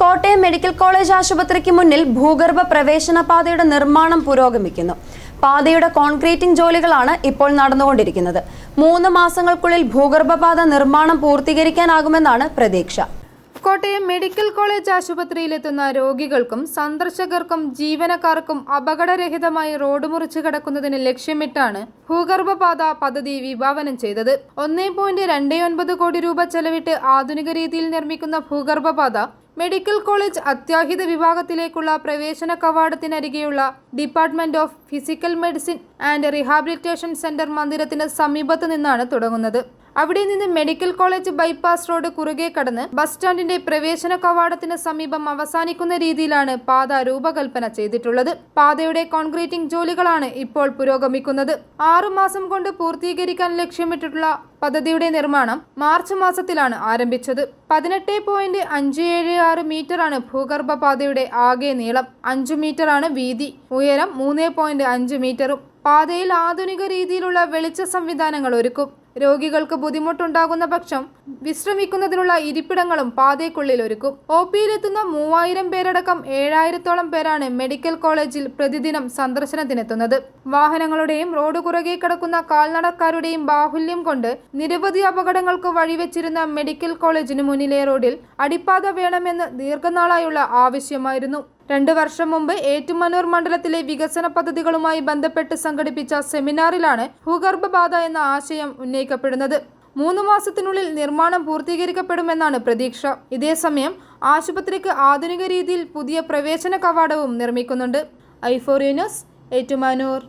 Kottayam medical college ആശുപത്രിക്ക് മുന്നിൽ ഭൂഗർഭ പ്രവേശന പാതയുടെ നിർമ്മാണം പുരോഗമിക്കുന്നു. പാതയുടെ കോൺക്രീറ്റിംഗ് ജോലികളാണ് ഇപ്പോൾ നടന്നുകൊണ്ടിരിക്കുന്നത്. മൂന്ന് മാസങ്ങൾക്കുള്ളിൽ ഭൂഗർഭപാത നിർമ്മാണം പൂർത്തീകരിക്കാനാകുമെന്നാണ് പ്രതീക്ഷ. കോട്ടയം മെഡിക്കൽ കോളേജ് ആശുപത്രിയിലെത്തുന്ന രോഗികൾക്കും സന്ദർശകർക്കും ജീവനക്കാർക്കും അപകടരഹിതമായി റോഡ് മുറിച്ചു കടക്കുന്നതിന് ലക്ഷ്യമിട്ടാണ് ഭൂഗർഭപാത പദ്ധതി വിഭാവനം ചെയ്തത്. ഒന്നേ പോയിന്റ് രണ്ട് ഒൻപത് കോടി രൂപ ചെലവിട്ട് ആധുനിക രീതിയിൽ നിർമ്മിക്കുന്ന ഭൂഗർഭപാത മെഡിക്കൽ കോളേജ് അത്യാഹിത വിഭാഗത്തിലേക്കുള്ള പ്രവേശന കവാടത്തിനരികെയുള്ള department of physical medicine and rehabilitation centre മന്ദിരത്തിന് സമീപത്ത് നിന്നാണ് തുടങ്ങുന്നത്. അവിടെ നിന്ന് മെഡിക്കൽ കോളേജ് ബൈപ്പാസ് റോഡ് കുറുകെ കടന്ന് ബസ് സ്റ്റാൻഡിന്റെ പ്രവേശന കവാടത്തിന് സമീപം അവസാനിക്കുന്ന രീതിയിലാണ് പാത രൂപകൽപ്പന ചെയ്തിട്ടുള്ളത്. പാതയുടെ കോൺക്രീറ്റിംഗ് ജോലികളാണ് ഇപ്പോൾ പുരോഗമിക്കുന്നത്. ആറുമാസം കൊണ്ട് പൂർത്തീകരിക്കാൻ ലക്ഷ്യമിട്ടിട്ടുള്ള പദ്ധതിയുടെ നിർമ്മാണം മാർച്ച് മാസത്തിലാണ് ആരംഭിച്ചത്. പതിനെട്ട് പോയിന്റ് അഞ്ച് ഏഴ് ആറ് മീറ്ററാണ് ഭൂഗർഭ പാതയുടെ ആകെ നീളം. അഞ്ചു മീറ്ററാണ് വീതി. ഉയരം മൂന്ന് പോയിന്റ് അഞ്ച് മീറ്ററും. പാതയിൽ ആധുനിക രീതിയിലുള്ള വെളിച്ച സംവിധാനങ്ങൾ ഒരുക്കും. രോഗികൾക്ക് ബുദ്ധിമുട്ടുണ്ടാകുന്ന പക്ഷം വിശ്രമിക്കുന്നതിനുള്ള ഇരിപ്പിടങ്ങളും പാതയ്ക്കുള്ളിൽ ഒരുക്കും. ഒ പിയിലെത്തുന്ന മൂവായിരം പേരടക്കം ഏഴായിരത്തോളം പേരാണ് മെഡിക്കൽ കോളേജിൽ പ്രതിദിനം സന്ദർശനത്തിനെത്തുന്നത്. വാഹനങ്ങളുടെയും റോഡ് കുറുകെ കിടക്കുന്ന കാൽനടക്കാരുടെയും ബാഹുല്യം കൊണ്ട് നിരവധി അപകടങ്ങൾക്ക് വഴിവെച്ചിരുന്ന മെഡിക്കൽ കോളേജിന് മുന്നിലെ റോഡിൽ അടിപ്പാത വേണമെന്ന് ദീർഘനാളായുള്ള ആവശ്യമായിരുന്നു. രണ്ടു വർഷം മുമ്പ് ഏറ്റുമാനൂർ മണ്ഡലത്തിലെ വികസന പദ്ധതികളുമായി ബന്ധപ്പെട്ട് സംഘടിപ്പിച്ച സെമിനാറിലാണ് ഭൂഗർഭബാധ എന്ന ആശയം ഉന്നയിക്കപ്പെടുന്നത്. മൂന്ന് മാസത്തിനുള്ളിൽ നിർമ്മാണം പൂർത്തീകരിക്കപ്പെടുമെന്നാണ് പ്രതീക്ഷ. ഇതേസമയം ആശുപത്രിക്ക് ആധുനിക രീതിയിൽ പുതിയ പ്രവേശന കവാടവും നിർമ്മിക്കുന്നുണ്ട്. ഐഫോറിയനസ് ഏറ്റുമാനൂർ.